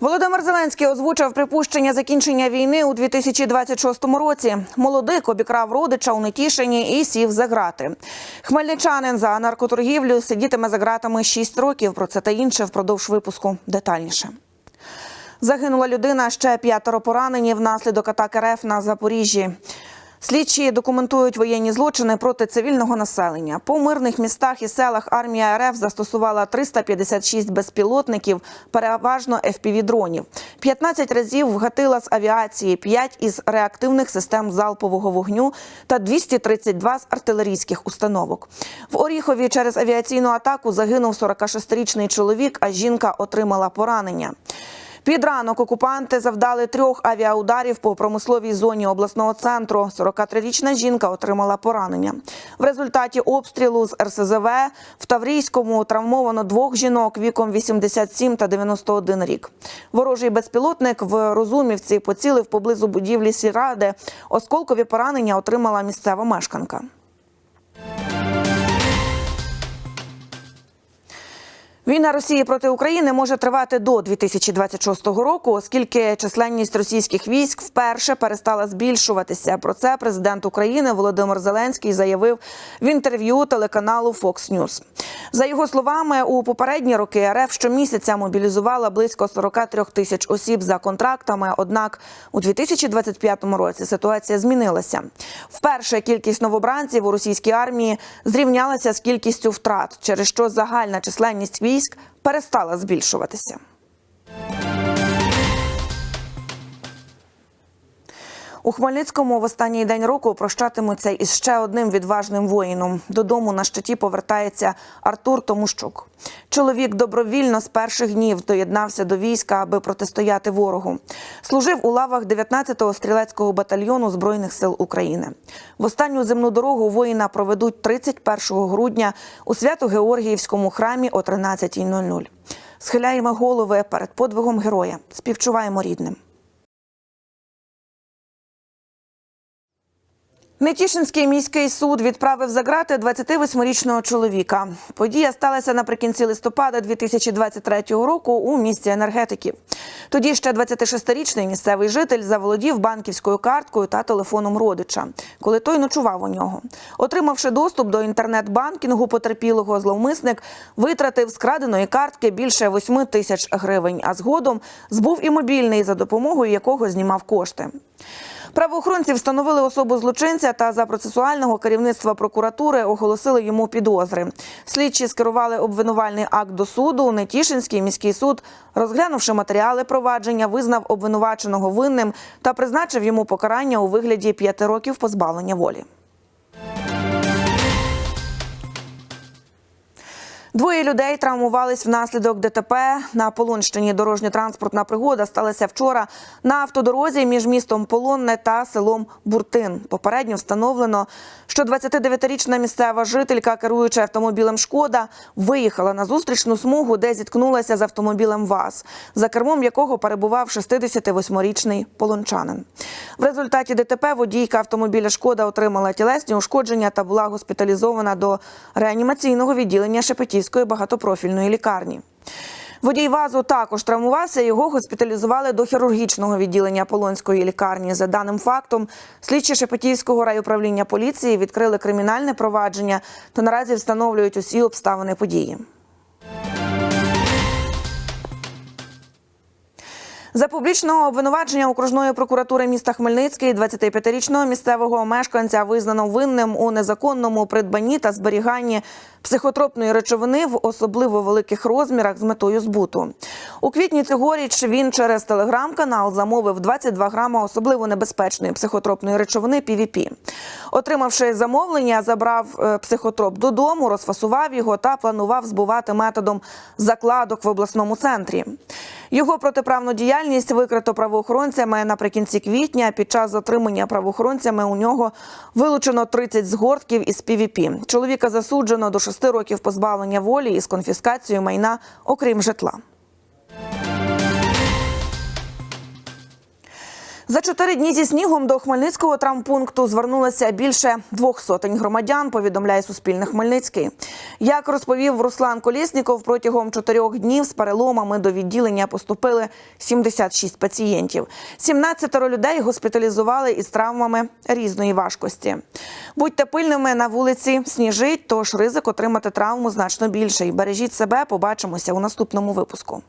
Володимир Зеленський озвучив припущення закінчення війни у 2026 році. Молодик обікрав родича у Нетішині і сів за грати. Хмельничанин за наркоторгівлю сидітиме за ґратами 6 років. Про це та інше впродовж випуску детальніше. Загинула людина, ще п'ятеро поранені внаслідок атаки РФ на Запоріжжі. Слідчі документують воєнні злочини проти цивільного населення. По мирних містах і селах армія РФ застосувала 356 безпілотників, переважно FPV-дронів. 15 разів вгатила з авіації, 5 із реактивних систем залпового вогню та 232 з артилерійських установок. В Оріхові через авіаційну атаку загинув 46-річний чоловік, а жінка отримала поранення. Під ранок окупанти завдали трьох авіаударів по промисловій зоні обласного центру. 43-річна жінка отримала поранення. В результаті обстрілу з РСЗВ в Таврійському травмовано двох жінок віком 87 та 91 рік. Ворожий безпілотник в Розумівці поцілив поблизу будівлі сільради. Осколкові поранення отримала місцева мешканка. Війна Росії проти України може тривати до 2026 року, оскільки численність російських військ вперше перестала збільшуватися. Про це президент України Володимир Зеленський заявив в інтерв'ю телеканалу Fox News. За його словами, у попередні роки РФ щомісяця мобілізувала близько 43 тисяч осіб за контрактами. Однак у 2025 році ситуація змінилася. Вперше кількість новобранців у російській армії зрівнялася з кількістю втрат, через що загальна численність військ перестала збільшуватися. У Хмельницькому в останній день року прощатимуться із ще одним відважним воїном. Додому на щиті повертається Артур Томущук. Чоловік добровільно з перших днів доєднався до війська, аби протистояти ворогу. Служив у лавах 19-го стрілецького батальйону збройних сил України. В останню земну дорогу воїна проведуть 31 грудня у Свято-Георгіївському храмі о 13.00. Схиляємо голови перед подвигом героя. Співчуваємо рідним. Нетішинський міський суд відправив за грати 28-річного чоловіка. Подія сталася наприкінці листопада 2023 року у місті енергетиків. Тоді ще 26-річний місцевий житель заволодів банківською карткою та телефоном родича, коли той ночував у нього. Отримавши доступ до інтернет-банкінгу потерпілого, зловмисник витратив з краденої картки більше 8 тисяч гривень, а згодом збув і мобільний, за допомогою якого знімав кошти. Правоохоронці встановили особу злочинця та за процесуального керівництва прокуратури оголосили йому підозри. Слідчі скерували обвинувальний акт до суду. Нетішинський міський суд, розглянувши матеріали провадження, визнав обвинуваченого винним та призначив йому покарання у вигляді п'яти років позбавлення волі. Двоє людей травмувались внаслідок ДТП на Полонщині. Дорожньо-транспортна пригода сталася вчора на автодорозі між містом Полонне та селом Буртин. Попередньо встановлено, що 29-річна місцева жителька, керуючи автомобілем Шкода, виїхала на зустрічну смугу, де зіткнулася з автомобілем ВАЗ, за кермом якого перебував 68-річний полончанин. В результаті ДТП водійка автомобіля Шкода отримала тілесні ушкодження та була госпіталізована до реанімаційного відділення Шепетівської багатопрофільної лікарні. Водій вазу також травмувався. Його госпіталізували до хірургічного відділення Полонської лікарні. За даним фактом, слідчі Шепетівського райуправління поліції відкрили кримінальне провадження та наразі встановлюють усі обставини події. За публічного обвинувачення окружної прокуратури міста Хмельницький 25-річного місцевого мешканця визнано винним у незаконному придбанні та зберіганні психотропної речовини в особливо великих розмірах з метою збуту. У квітні цьогоріч він через телеграм-канал замовив 22 грама особливо небезпечної психотропної речовини PVP. Отримавши замовлення, забрав е, психотроп додому, розфасував його та планував збувати методом закладок в обласному центрі. Його протиправну діяльність викрито правоохоронцями наприкінці квітня. Під час затримання правоохоронцями у нього вилучено 30 згортків із ПВП. Чоловіка засуджено до 6 років позбавлення волі із конфіскацією майна, окрім житла. За чотири дні зі снігом до Хмельницького травмпункту звернулося більше двох сотень громадян. Повідомляє Суспільне Хмельницький. Як розповів Руслан Колєсніков, протягом чотирьох днів з переломами до відділення поступили 76 пацієнтів. 17 людей госпіталізували із травмами різної важкості. Будьте пильними на вулиці, сніжить, тож ризик отримати травму значно більший. Бережіть себе. Побачимося у наступному випуску.